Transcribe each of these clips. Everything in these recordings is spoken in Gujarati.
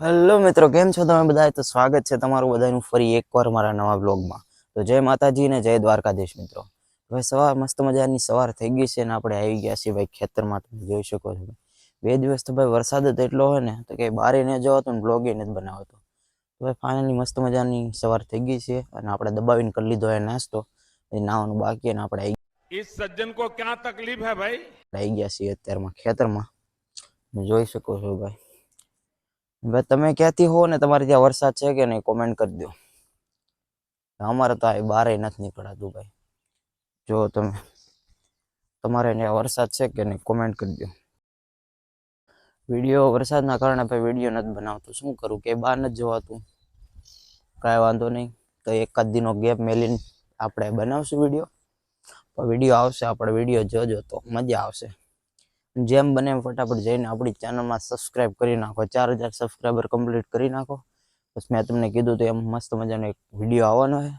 હેલો મિત્રો કેમ છો તમે બધા તો સ્વાગત છે તમારું બધાનું ફરી એકવાર મારા નવા બ્લોગમાં તો જય માતાજી ને જય દ્વારકાધીશ મિત્રો હવે સવાર મસ્ત મજાની સવાર થઈ ગઈ છે ને આપણે આવી ગયા છીએ ભાઈ ખેતરમાં તમે જોઈ શકો છો બે દિવસ તો ભાઈ વરસાદ જ એટલો હોય ને તો કે બારે ન જવાતો ને બ્લોગે નથી બનાવતો તો ભાઈ ફાઇનલી મસ્ત મજાની સવાર થઈ ગઈ છે અને આપણે દબાવીને કરી લીધો એ નાસ્તો એ નાવાનું બાકી અને આપણે આવી इस सज्जन को क्या तकलीफ है भाई આવી ગયા છીએ અત્યારમાં ખેતરમાં તમે જોઈ શકો છો ભાઈ ભાઈ તમે ક્યાંથી હો ને તમારે ત્યાં વરસાદ છે કે નહીં કોમેન્ટ કરી દો. અમારે તો આ બારે નથી નીકળાતું ભાઈ. જો તમે, તમારે ત્યાં વરસાદ છે કે નહીં કોમેન્ટ કરી દો. વીડિયો વરસાદના કારણે ભાઈ વીડિયો નથી બનાવતો. શું કરું કે બહાર નથી જવાતું. કાંઈ વાંધો નહીં. તો એકાદ દિનો ગેપ મેલીને આપણે બનાવશું વીડિયો. પણ વીડિયો આવશે, આપણે વીડિયો જોજો તો મજા આવશે. જેમ બને એમ ફટાફટ જઈને આપણી ચેનલમાં સબસ્ક્રાઈબ કરી નાખો. ચાર હજાર સબસ્ક્રાઈબર કમ્પ્લીટ કરી નાખો. બસ મેં તમને કીધું તો એમ મસ્ત મજાનો એક વીડિયો આવવાનો છે.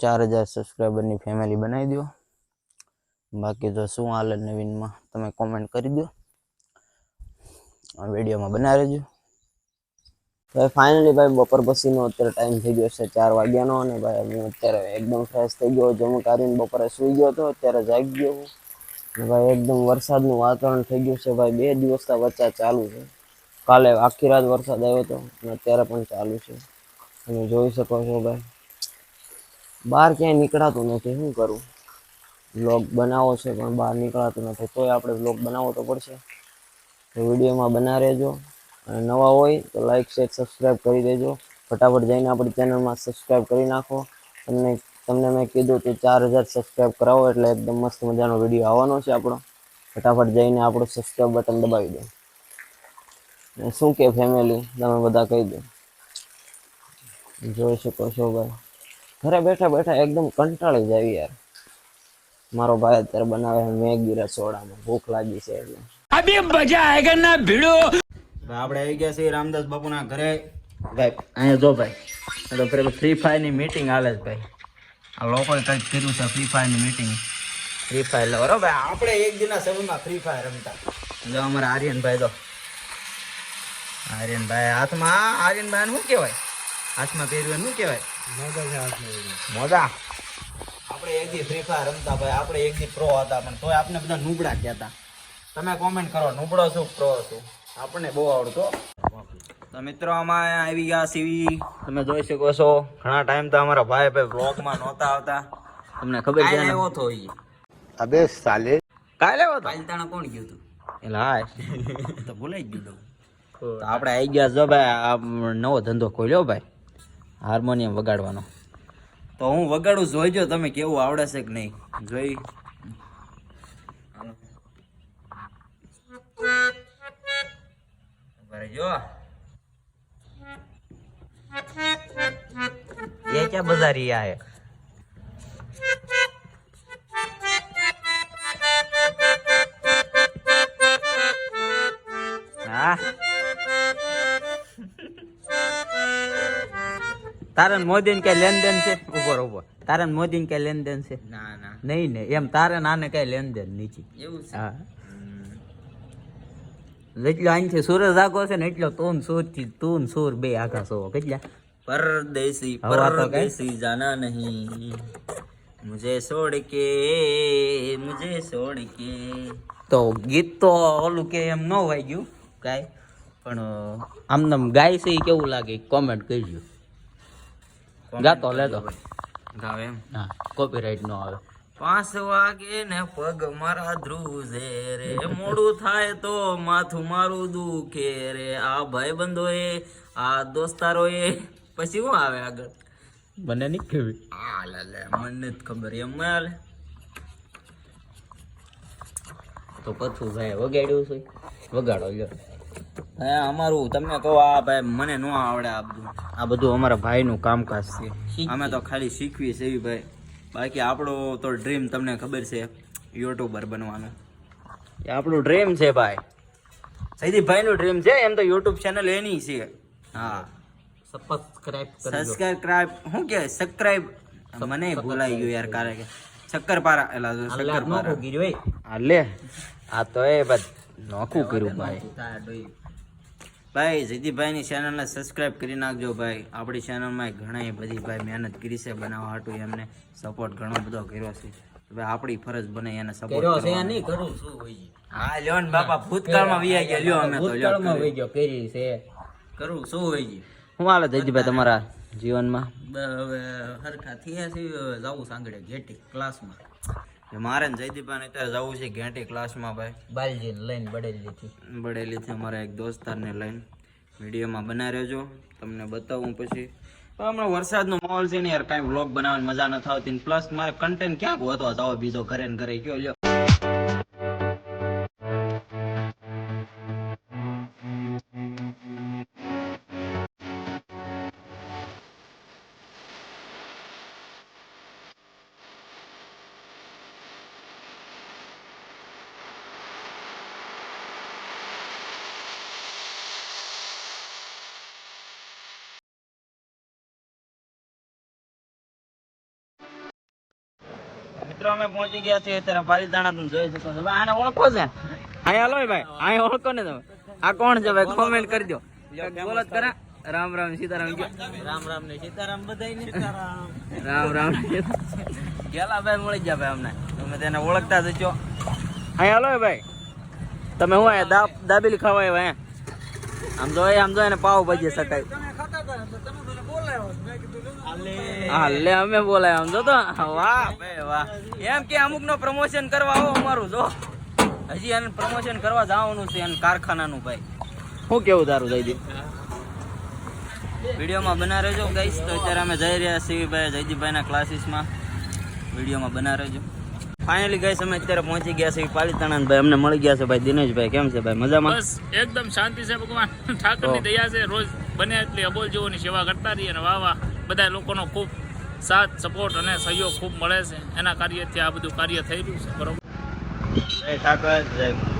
ચાર હજાર સબસ્ક્રાઈબરની ફેમિલી બનાવી દો બાકી તો શું હાલ નવીનમાં? તમે કોમેન્ટ કરી દો વિડીયોમાં બનાવી રહેજો. ભાઈ ફાઇનલી ભાઈ બપોર પછીનો અત્યારે ટાઈમ થઈ ગયો છે ચાર વાગ્યાનો અને ભાઈ હું અત્યારે એકદમ ફ્રેશ થઈ ગયો જમું કાઢીને બપોરે સૂઈ ગયો હતો અત્યારે જાગી ગયો હું. ભાઈ એકદમ વરસાદનું વાતાવરણ થઈ ગયું છે ભાઈ. બે દિવસના વચ્ચે ચાલુ છે. કાલે આખી રાત વરસાદ આવ્યો હતો અને અત્યારે પણ ચાલુ છે. તમે જોઈ શકો છો ભાઈ. બહાર ક્યાંય નીકળાતું નથી. શું કરું? બ્લોગ બનાવો છે પણ બહાર નીકળાતું નથી. તોય આપણે બ્લોગ બનાવવો તો પડશે. તો વિડીયોમાં બના રહેજો. અને નવા હોય તો લાઈક શેર સબસ્ક્રાઈબ કરી દેજો. ફટાફટ જઈને આપણી ચેનલમાં સબસ્ક્રાઈબ કરી નાખો. તમને તમને મેં કીધું કે ચાર હજાર સબસ્ક્રાઈબ કરાવો એટલે એકદમ મસ્ત મજાનો વીડિયો આવવાનો છે આપણો. ફટાફટ જઈને આપણું સબસ્ક્રાઈબ બટન દબાવી દો. શું કે ફેમિલી તમે બધા કહી દો. જોઈ શકો છો ભાઈ. ઘરે બેઠા બેઠા એકદમ કંટાળી જાય યાર. મારો ભાઈ અત્યારે બનાવે છે મેગી રસોડામાં. ભૂખ લાગી છે એટલે. અભી મજા આયેગા ના ભીડો આપણે આવી ગયા છીએ રામદાસ બાપુના ઘરે. ભાઈ અહીંયા જો ભાઈ. ફ્રી ફાયરની મીટિંગ હાલે છે ભાઈ. આ લોકોએ કંઈક કર્યું છે ફ્રી ફાયરની મીટિંગ ફ્રી ફાયર લો. ભાઈ આપણે એક દિના સમયમાં ફ્રી ફાયર રમતા. જો અમારા આર્યનભાઈ તો. આર્યનભાઈ હાથમાં આર્યનભાઈ શું કહેવાય? હાથમાં પહેર્યું શું કહેવાય? મોજા હાથમાં મોજા. આપણે એક દી ફ્રી ફાયર રમતા ભાઈ આપણે એક દી પ્રો હતા પણ તોય આપણે બધા નુબડા કહેતા. તમે કોમેન્ટ કરો નુબડો શું પ્રો શું? આપણને બહુ આવડતો તો મિત્રો અમારે આવી ગયા સીવી તમે જોઈ શકો છો ઘણા ટાઈમ તો અમારા ભાઈ ભાઈ વ્લોગમાં નહોતા આવતા. તમને ખબર છે એવો તો અબે સાલે કાલે. આવ્યો તો? પાલતાણા કોણ ગયું તું? એટલે હા તો ભૂલાઈ ગયું તો. આપણે આવી ગયા જો ભાઈ આ નવો ધંધો ખોલ્યો ભાઈ હાર્મોનિયમ વગાડવાનો. તો હું વગાડું જોઈજો તમે કેવું આવડે છે કે નહીં. જોઈ. જો ये क्या बजा रिया है हाँ તારન મોદી કઈ લેન દેન છે ઉપર ઉપર તારન મોદી કઈ લેન દેન છે ના ના નહીં ને એમ તારે નાને કઈ લેન દેન નીચે એવું હા જેટલો અહીંથી સૂરજ આગો છે ને એટલો તું સૂરથી તું સૂર બે આખા સો. કેટલા? પરદેસી? પરદેસી જાના નહીં. મુજે છોડ કે મુજે છોડ કે તો ગીત તો ઓલું કે એમ ન વાગ્યું ગયું કાંઈ પણ આમ ગાય છે એ કેવું લાગે? કોમેન્ટ કરજો. ગાતો લેતો. ગાવે એમ. હા કોપીરાઈટ નો આવે. પાંચ વાગે ને પગ મારા ધ્રુજે રે. મોડું થાય તો માથું મારું દુખે રે. આ ભાઈ એ આ દોસ્તારો એ પછી શું આવે આગળ? મને નહીં ખબર. હા લે મને જ ખબર એમ હાલે તો પથું ભાઈ વગાડ્યું છે. વગાડો લ્યો. હા અમારું તમને કહો આ ભાઈ મને ન આવડે આ બધું. આ બધું અમારા ભાઈનું કામકાજ છે. અમે તો ખાલી શીખવી છે એવી ભાઈ. બાકી આપણો તો ડ્રીમ તમને ખબર છે યુટ્યુબર બનવાનું. એ આપણું ડ્રીમ છે ભાઈ. સૈદીભાઈનું ડ્રીમ છે એમ તો યુટ્યુબ ચેનલ એની છે. હા. સબસ્ક્રાઇબ સબસ્ક્રાઇબ શું કે સબસ્ક્રાઇબ મને ભૂલાઈ ગયું યાર કારણ કે શક્કરપારા એલા શક્કરપારા હા લે. આ તો એ બધ નોખું કર્યું ભાઈ. ભાઈ જયદીપભાઈની ચેનલને સબસ્ક્રાઇબ કરી નાખજો ભાઈ. આપણી ચેનલમાં ઘણી બધી ભાઈ મહેનત કરી છે બનાવવા હાટું એમને સપોર્ટ ઘણો બધો કર્યો છે. ભાઈ આપણી ફરજ બને એને સપોર્ટ કર્યો છે નહીં કરું શું હોય હા લ્યો ને બાપા ભૂતકાળમાં વી ગયા લ્યો અમે તો ભૂતકાળમાં. વહી ગયો કરી છે. કરું શું હોય શું હાલે જયદીપભાઈ તમારા જીવનમાં? હવે હરખા થયા છે જાવું સાંગડે ઘેટી ક્લાસમાં મારે ને જયદીપભાઈને અત્યારે જવું છે ઘેંટી ક્લાસમાં ભાઈ. બાલજીને લઈને બડેલી થી. બડેલીથી અમારા એક દોસ્તારને લઈને વિડીયોમાં બનાવી રહેજો. તમને બતાવું પછી. હમણાં વરસાદનો માહોલ છે ને યાર કાંઈ વ્લોગ બનાવવાની મજા નથી આવતી પ્લસ મારે કન્ટેન્ટ ક્યાંક હોતો જાવ બીજો ઘરે ને ઘરે કયો મિત્રો અમે પહોંચી ગયા છીએ અત્યારે પાલિતાણા તમે જોઈ શકો છો. આને ઓળખો છે? અહીંયા હાલો ભાઈ. અહીં ઓળખો ને તમે. આ કોણ છે ભાઈ? કોમેન્ટ કરી દો. બોલો ખરા. રામ રામ સીતારામ. રામ રામ ને સીતારામ બધાય સીતારામ. રામ રામ. ગેલા ભાઈ મળી ગયા ભાઈ અમને. તમે તેને ઓળખતા જજો અહીંયા હાલો ભાઈ. તમે હું દાબેલી ખાવા આવ્યા આમ જોઈએ આમ જો એને પાવ ભાજી શકાય. હા લે અમે બોલાય આમ જો તો. વાહ ભાઈ વાહ. એમ કે અમુક નો પ્રમોશન કરવા આવો અમારું જો. હજી એને પ્રમોશન કરવા જવાનું છે એને કારખાનાનું ભાઈ. શું કેવું તારું જયદીપ? વિડીયોમાં બના રહેજો ગઈશ તો અત્યારે અમે જઈ રહ્યા છીએ ભાઈ જયદીપભાઈના ક્લાસીસમાં વિડીયોમાં બના રહેજો ફાઇનલી ગઈ અમે અત્યારે પહોંચી ગયા છે પાલિતાણા ભાઈ. અમને મળી ગયા છે ભાઈ દિનેશભાઈ. કેમ છે ભાઈ? મજામાં? બસ એકદમ શાંતિ છે ભગવાન. ઠાકરની દયા છે. રોજ બને એટલી અબોલ જેઓની સેવા કરતા રહીએ અને વાહ વાહ. બધા લોકોનો ખૂબ સાથ સપોર્ટ અને સહયોગ ખૂબ મળે છે. એના કાર્યથી આ બધું કાર્ય થઈ રહ્યું છે. બરોબર? જય ઠાકર, જય